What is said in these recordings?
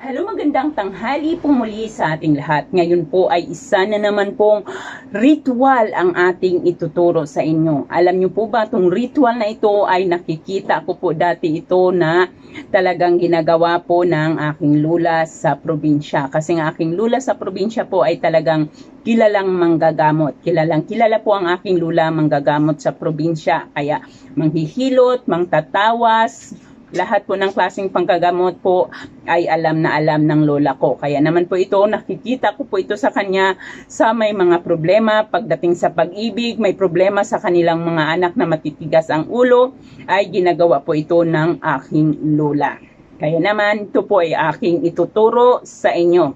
Hello, magandang tanghali po muli sa ating lahat. Ngayon po ay isa na naman pong ritual ang ating ituturo sa inyo. Alam niyo po ba itong ritual na ito ay nakikita ko po dati ito na talagang ginagawa po ng aking lula sa probinsya. Kasi ang aking lula sa probinsya po ay talagang kilalang manggagamot. Kilalang kilala po ang aking lula manggagamot sa probinsya. Kaya manghihilot, mangtatawas, lahat po ng klaseng panggagamot po ay alam na alam ng lola ko. Kaya naman po ito, nakikita ko po ito sa kanya sa may mga problema pagdating sa pag-ibig, may problema sa kanilang mga anak na matitigas ang ulo, ay ginagawa po ito ng aking lola. Kaya naman, ito po ay aking ituturo sa inyo.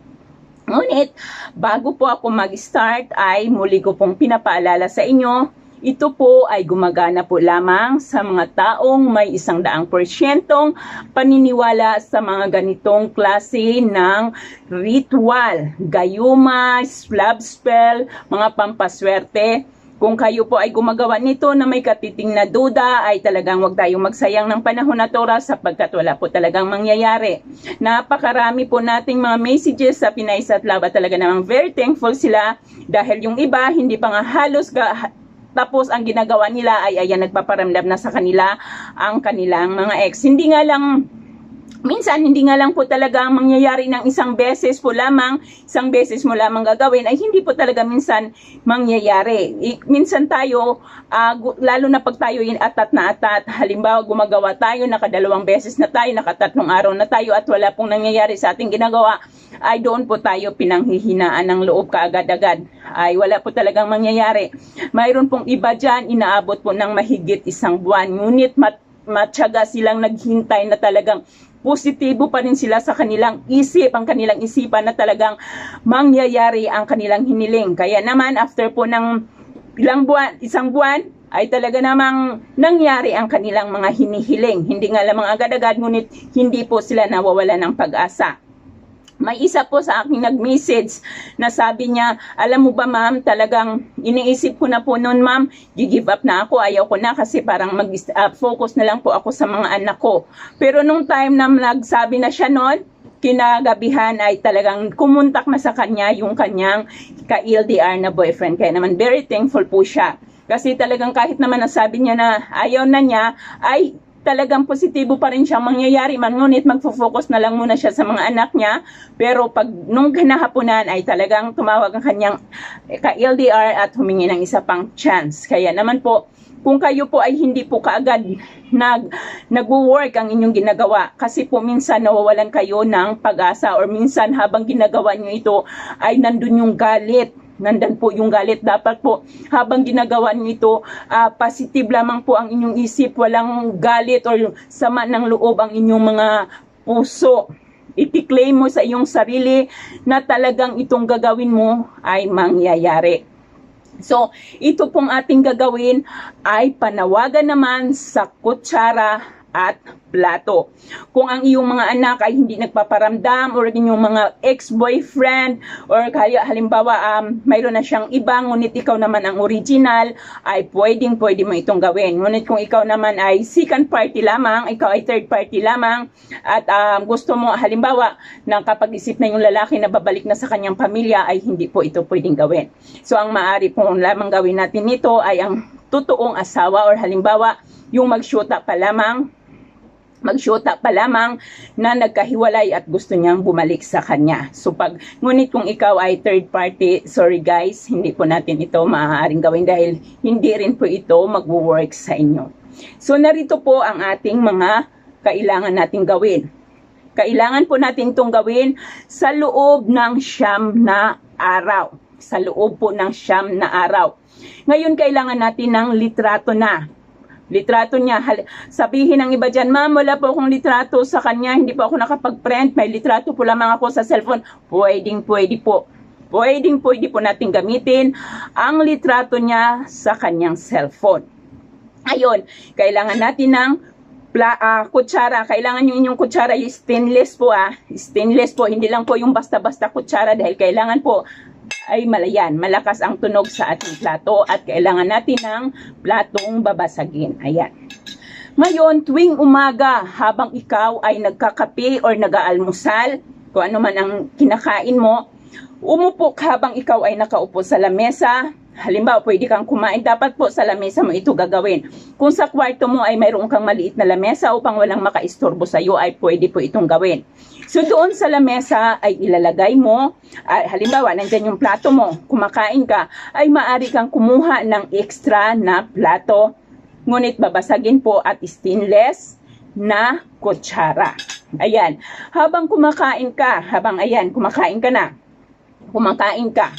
Ngunit, bago po ako mag-start ay muli ko pong pinapaalala sa inyo ito po ay gumagana po lamang sa mga taong may isang daang porsyentong paniniwala sa mga ganitong klase ng ritual, gayuma, love spell, mga pampaswerte. Kung kayo po ay gumagawa nito na may katiting na duda, ay talagang wag tayong magsayang ng panahon at oras sapagkat wala po talagang mangyayari. Napakarami po nating mga messages sa Pinay Love at talaga namang very thankful sila dahil yung iba hindi pa nga halos ga, tapos ang ginagawa nila ay ayan nagpaparamdam na sa kanila ang kanilang mga ex. Hindi nga lang minsan hindi nga lang po talaga ang mangyayari ng isang beses po lamang, isang beses mo lamang gagawin, ay hindi po talaga minsan mangyayari. I, minsan tayo, uh, lalo na pag tayo yung atat na atat, halimbawa gumagawa tayo, nakadalawang beses na tayo, nakatatlong araw na tayo at wala pong nangyayari sa ating ginagawa, ay doon po tayo pinanghihinaan ng loob kaagad-agad. Ay wala po talagang mangyayari. Mayroon pong iba dyan, inaabot po ng mahigit isang buwan. Ngunit mat matyaga silang naghintay na talagang positibo pa rin sila sa kanilang isip, ang kanilang isipan na talagang mangyayari ang kanilang hiniling. Kaya naman, after po ng ilang buwan, isang buwan, ay talaga namang nangyari ang kanilang mga hinihiling. Hindi nga lamang agad-agad, ngunit hindi po sila nawawala ng pag-asa. May isa po sa akin nag-message na sabi niya, alam mo ba ma'am, talagang iniisip ko na po noon ma'am, give up na ako, ayaw ko na kasi parang mag-focus uh, na lang po ako sa mga anak ko. Pero nung time na nagsabi na siya noon, kinagabihan ay talagang kumuntak na sa kanya yung kanyang ka-LDR na boyfriend. Kaya naman very thankful po siya. Kasi talagang kahit naman nasabi niya na ayaw na niya, ay talagang positibo pa rin siyang mangyayari man ngunit magfo-focus na lang muna siya sa mga anak niya. Pero pag nung kinahaponan ay talagang tumawag ang kanyang ka-LDR at humingi ng isa pang chance. Kaya naman po kung kayo po ay hindi po kaagad nag nagwo-work ang inyong ginagawa kasi po minsan nawawalan kayo ng pag-asa or minsan habang ginagawa niyo ito ay nandun yung galit Nandan po yung galit. Dapat po habang ginagawa niyo ito, uh, positive lamang po ang inyong isip. Walang galit or sama ng loob ang inyong mga puso. Ipi-claim mo sa iyong sarili na talagang itong gagawin mo ay mangyayari. So, ito pong ating gagawin ay panawagan naman sa kutsara at plato. Kung ang iyong mga anak ay hindi nagpaparamdam or inyong mga ex-boyfriend or kaya halimbawa um, mayroon na siyang iba ngunit ikaw naman ang original ay pwedeng pwede mo itong gawin. Ngunit kung ikaw naman ay second party lamang, ikaw ay third party lamang at um, gusto mo halimbawa nang kapag isip na yung lalaki na babalik na sa kanyang pamilya ay hindi po ito pwedeng gawin. So ang maaari po lamang gawin natin nito ay ang totoong asawa or halimbawa yung magsyuta pa lamang magsyota pa lamang na nagkahiwalay at gusto niyang bumalik sa kanya. So pag, ngunit kung ikaw ay third party, sorry guys, hindi po natin ito maaaring gawin dahil hindi rin po ito magwo-work sa inyo. So narito po ang ating mga kailangan nating gawin. Kailangan po natin itong gawin sa loob ng siyam na araw. Sa loob po ng siyam na araw. Ngayon kailangan natin ng litrato na litrato niya. Sabihin ng iba dyan, ma'am, wala po akong litrato sa kanya, hindi po ako nakapag-print, may litrato po lamang ako sa cellphone. Pwedeng, pwede po. Pwedeng, pwede po natin gamitin ang litrato niya sa kanyang cellphone. Ayun, kailangan natin ng pla, uh, kutsara. Kailangan yung inyong kutsara yung stainless po ah. Stainless po, hindi lang po yung basta-basta kutsara dahil kailangan po ay malayan, malakas ang tunog sa ating plato at kailangan natin ng platong babasagin. Ayan. Ngayon, tuwing umaga, habang ikaw ay nagkakape or nag-aalmusal, kung ano man ang kinakain mo, umupo ka habang ikaw ay nakaupo sa lamesa. Halimbawa, pwede kang kumain, dapat po sa lamesa mo ito gagawin. Kung sa kwarto mo ay mayroon kang maliit na lamesa upang walang makaistorbo sa iyo, ay pwede po itong gawin. So doon sa lamesa ay ilalagay mo, ay, halimbawa, nandyan yung plato mo, kumakain ka, ay maari kang kumuha ng extra na plato, ngunit babasagin po at stainless na kutsara. Ayan, habang kumakain ka, habang ayan, kumakain ka na, kumakain ka,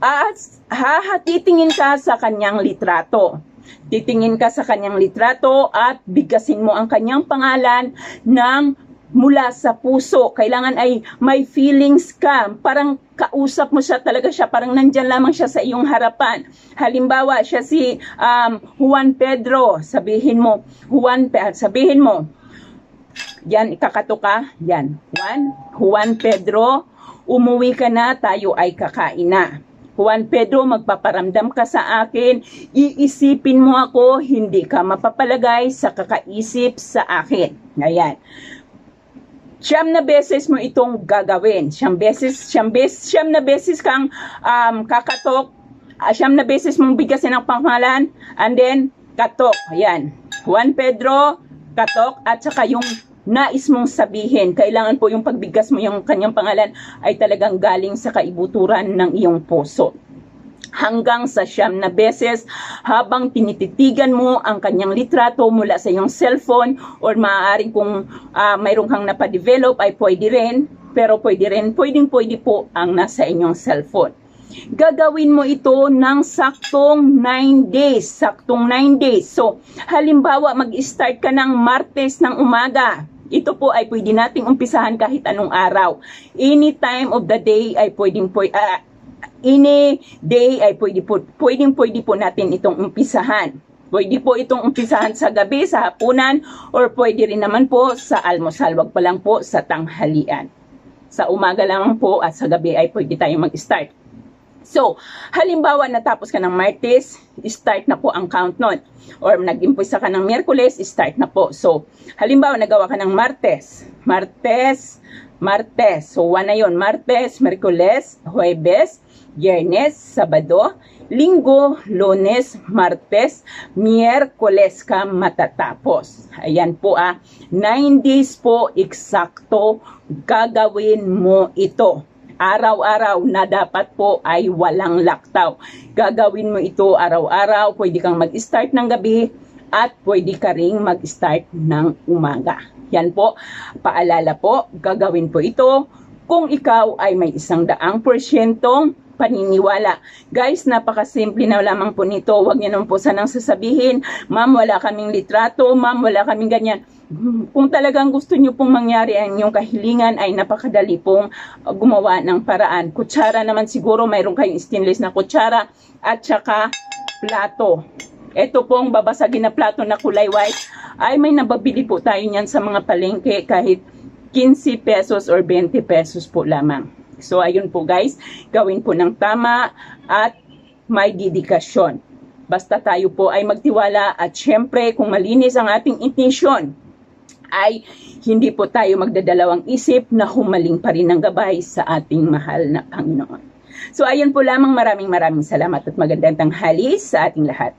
at hahatitingin ka sa kanyang litrato. Titingin ka sa kanyang litrato at bigasin mo ang kanyang pangalan ng mula sa puso. Kailangan ay may feelings ka. Parang kausap mo siya talaga siya. Parang nandyan lamang siya sa iyong harapan. Halimbawa, siya si um, Juan Pedro. Sabihin mo, Juan, sabihin mo, yan, ikakato ka. Yan. Juan, Juan Pedro, umuwi ka na, tayo ay kakain na. Juan Pedro, magpaparamdam ka sa akin, iisipin mo ako, hindi ka mapapalagay sa kakaisip sa akin. Ayan. Siyam na beses mo itong gagawin. Siyam beses, siyam beses, siyam na beses kang um, kakatok. Ah, siyam na beses mong bigkasin ang pangalan. And then, katok. Ayan. Juan Pedro, katok. At saka yung nais mong sabihin. Kailangan po yung pagbigkas mo yung kanyang pangalan ay talagang galing sa kaibuturan ng iyong puso hanggang sa siyam na beses habang tinititigan mo ang kanyang litrato mula sa iyong cellphone or maaaring kung uh, mayroon kang napadevelop ay pwede rin pero pwede rin, pwedeng pwede po ang nasa inyong cellphone. Gagawin mo ito ng saktong 9 days. Saktong 9 days. So, halimbawa, mag-start ka ng Martes ng umaga. Ito po ay pwede nating umpisahan kahit anong araw. Any time of the day ay pwedeng, pwede, uh, any day ay pwede po, pwedeng pwede po natin itong umpisahan. Pwede po itong umpisahan sa gabi, sa hapunan, or pwede rin naman po sa almusal. Wag pa lang po sa tanghalian. Sa umaga lang po at sa gabi ay pwede tayong mag-start. So, halimbawa natapos ka ng Martes, start na po ang count nun. Or nag-impisa ka ng Miyerkules, start na po. So, halimbawa nagawa ka ng Martes, Martes, Martes. So, one na yun. Martes, Miyerkules, Huwebes, Biyernes, Sabado, Linggo, Lunes, Martes, Miyerkules ka matatapos. Ayan po ah. 9 days po eksakto gagawin mo ito araw-araw na dapat po ay walang laktaw. Gagawin mo ito araw-araw, pwede kang mag-start ng gabi at pwede ka ring mag-start ng umaga. Yan po, paalala po, gagawin po ito kung ikaw ay may isang daang porsyentong paniniwala. Guys, napakasimple na lamang po nito. Huwag niyo naman po sanang sasabihin, ma'am, wala kaming litrato, ma'am, wala kaming ganyan. Kung talagang gusto niyo pong mangyari ang inyong kahilingan, ay napakadali pong gumawa ng paraan. Kutsara naman siguro, mayroon kayong stainless na kutsara at saka plato. Ito pong babasagin na plato na kulay white, ay may nababili po tayo niyan sa mga palengke kahit 15 pesos or 20 pesos po lamang. So, ayun po guys, gawin po ng tama at may dedikasyon. Basta tayo po ay magtiwala at syempre kung malinis ang ating intensyon, ay hindi po tayo magdadalawang isip na humaling pa rin ng gabay sa ating mahal na Panginoon. So, ayun po lamang maraming maraming salamat at magandang tanghali sa ating lahat.